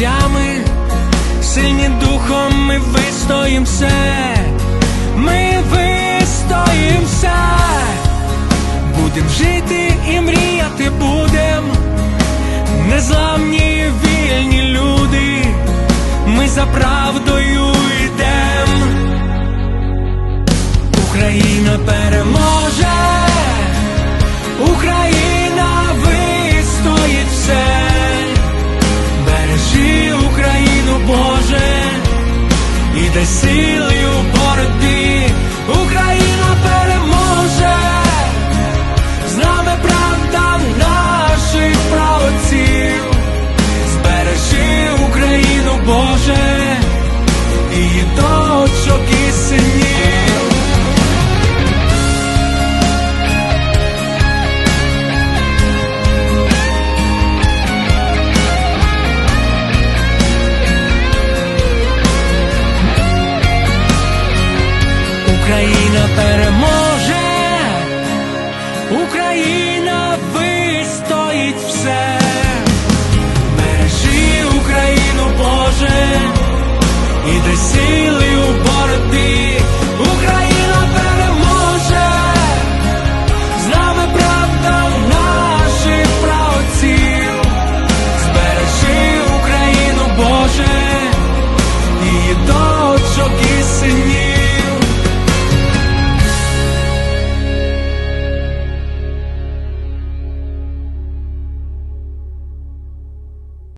серцями, сильні духом ми вистоїм ми вистоїм все, будем жити і мріяти будем, незламні і Yeah.